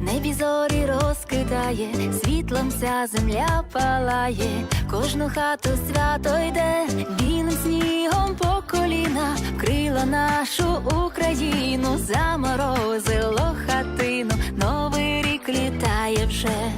небі зорі розкидає, світлом вся земля палає, кожну хату свято йде, білим снігом по коліна, вкрила нашу Україну, заморозило хатину, новий рік літає вже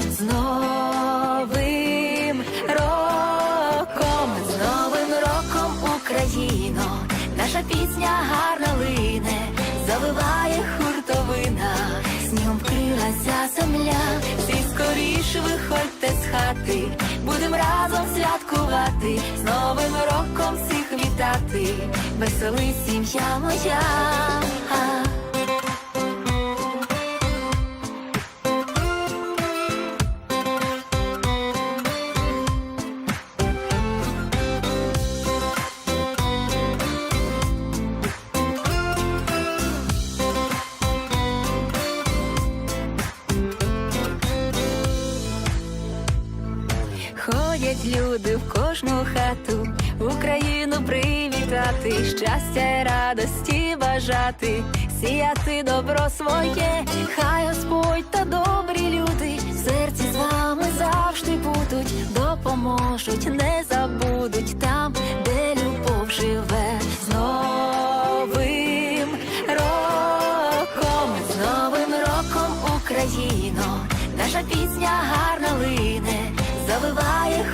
хати, будем разом святкувати, з новим роком всіх вітати, веселий сім'я моя. Хату, Україну привітати, щастя радості бажати, сіяти добро своє, хай Господь та добрі люди в серці з вами завжди будуть, допоможуть, не забудуть там, де любов живе. З новим роком, з новим роком Україно, наша пісня гарна лине, завиває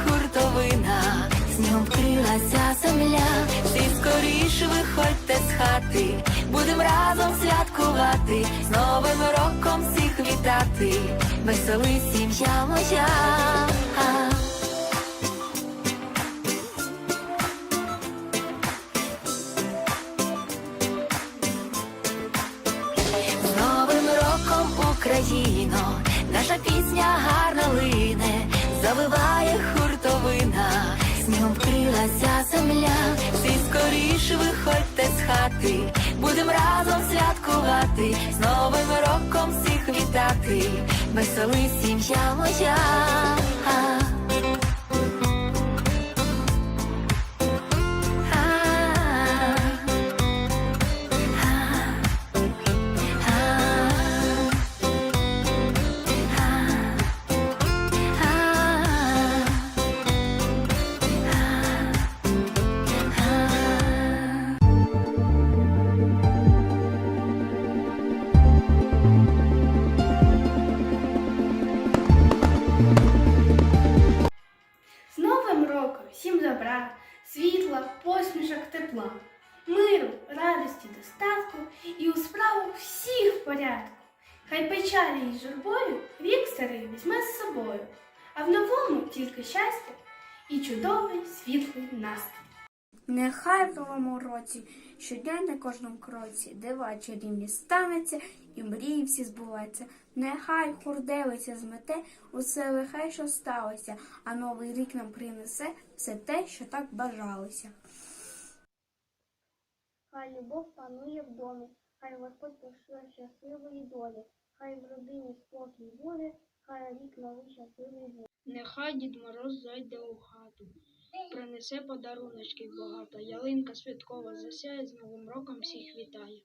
земля, всі скоріше виходьте з хати, будем разом святкувати, з новим роком всіх вітати, веселий сім'я моя. З Новим роком Україно, наша пісня гарна лине, завиває вкрилася земля, всі скоріше виходьте з хати, будем разом святкувати, з Новим роком всіх вітати, веселий сім'я моя. Хай печалі із журбою рік старий візьме з собою, а в новому тільки щастя і чудовий світлий настрій. Нехай в новому році щодня на кожному кроці дива чарівні станеться і мрії всі збуваються. Нехай хурделиця змете усе лихе, що сталося, а новий рік нам принесе все те, що так бажалося. Хай любов панує в домі, хай Господь пошле щасливої долі, хай в родині спокій буде, хай рік новий щасливий буде. Нехай Дід Мороз зайде у хату, принесе подаруночки багато, ялинка святкова засяє, з Новим роком всіх вітає.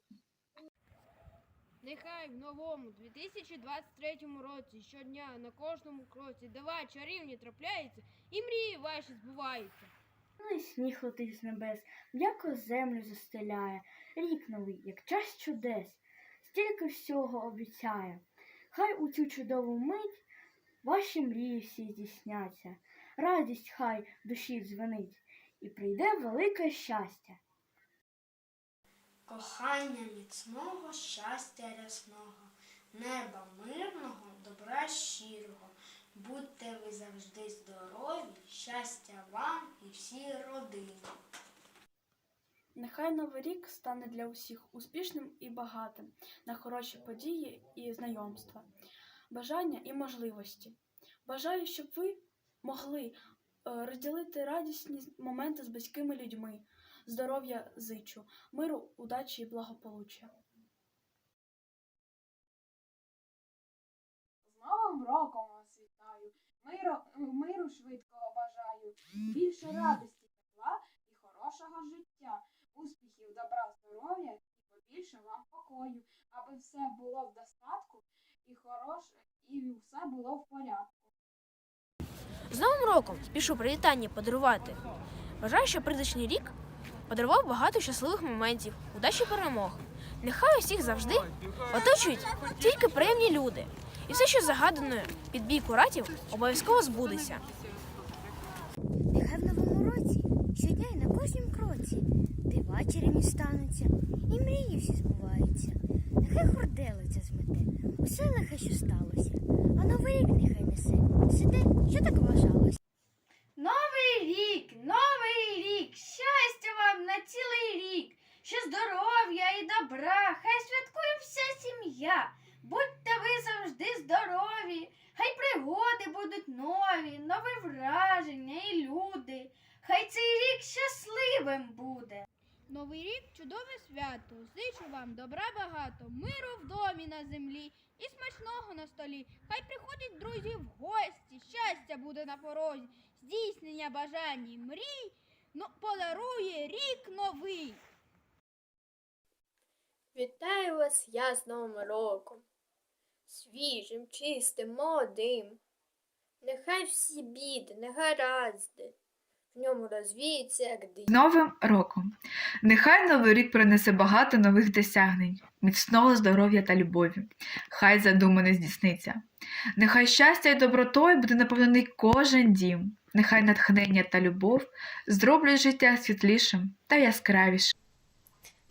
Нехай в новому 2023 році щодня на кожному кроці дива чарівні трапляються і мрії ваші збуваються. Білий сніг летить з небес, м'яко землю застеляє, рік новий, як час чудес, стільки всього обіцяє. Хай у цю чудову мить ваші мрії всі здійсняться, радість хай душі дзвенить, і прийде велике щастя. Кохання міцного, щастя рясного, неба мирного, добра щирого. Будьте ви завжди здорові, щастя вам і всій родині. Нехай новий рік стане для усіх успішним і багатим на хороші події і знайомства, бажання і можливості. Бажаю, щоб ви могли е, розділити радісні моменти з близькими людьми, здоров'я зичу, миру, удачі і благополуччя. З Новим роком вас вітаю, миру, миру швидкого бажаю, більше радості, тепла і хорошого життя, успіхів, добра, здоров'я і побільше вам покою. аби все було в достатку і хороше, і все було в порядку. З Новим роком спішу привітання подарувати. Бажаю, щоб прийдешній рік подарував багато щасливих моментів, удачі перемог. Нехай усіх завжди оточують тільки приємні люди. І все, що загадано під бій куратів, обов'язково збудеться. Нехай в новому році щодня і на кожнім кроці дива чарівні стануться, і мрії всі збуваються. Нехай хурделиця змете, усе лихе, що сталося, а новий рік нехай несе. Сиде, що так вважалось? Новий рік, новий рік, щастя вам на цілий рік, ще здоров'я і добра, хай святкує вся сім'я. Будьте ви завжди здорові, хай пригоди будуть нові, нові враження і люди. Хай цей рік щасливим буде. Новий рік чудове свято. Зичу вам добра багато, миру в домі на землі і смачного на столі. Хай приходять друзі в гості, щастя буде на порозі, здійснення бажань і мрій, ну, подарує рік новий. Вітаю вас я з Новим роком, свіжим, чистим, молодим. Нехай всі біди, негаразди, в ньому розвіються, як дим. Новим роком! Нехай новий рік принесе багато нових досягнень, міцного здоров'я та любові. Хай задумане здійсниться. Нехай щастя і добротою буде наповнений кожен дім. Нехай натхнення та любов зроблять життя світлішим та яскравішим.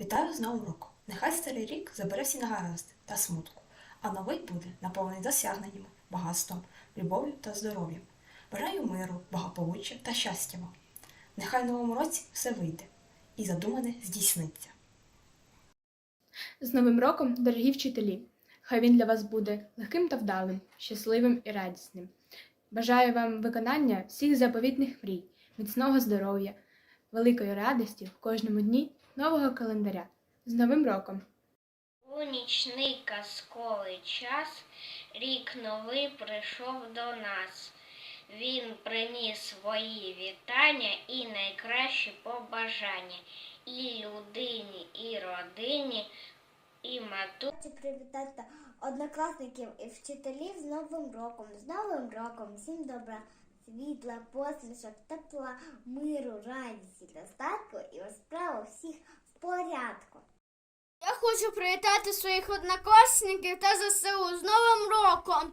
Вітаю з Новим роком! Нехай старий рік забере всі негаразди та смутку, а новий буде наповнений досягненнями, багатством, любов'ю та здоров'ям. Бажаю миру, благополуччя та щастя вам. Нехай в новому році все вийде і задумане здійсниться. З Новим роком, дорогі вчителі! Хай він для вас буде легким та вдалим, щасливим і радісним. Бажаю вам виконання всіх заповітних мрій, міцного здоров'я, великої радості в кожному дні нового календаря. З Новим роком! У нічний казковий час рік новий прийшов до нас. Він приніс свої вітання і найкращі побажання і людині, і родині, і мату. Хочу привітати однокласників і вчителів з Новим роком. З Новим роком всім добра, світла, посмішок, тепла, миру, радісті, достатку і у справах всіх в порядку. Я хочу привітати своїх однокласників та ЗСУ з Новим роком.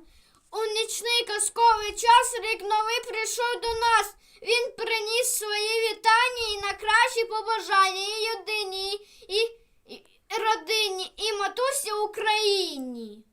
У нічний казковий час рік новий прийшов до нас. Він приніс свої вітання і на кращі побажання і людині, і, і родині, і матусі Україні.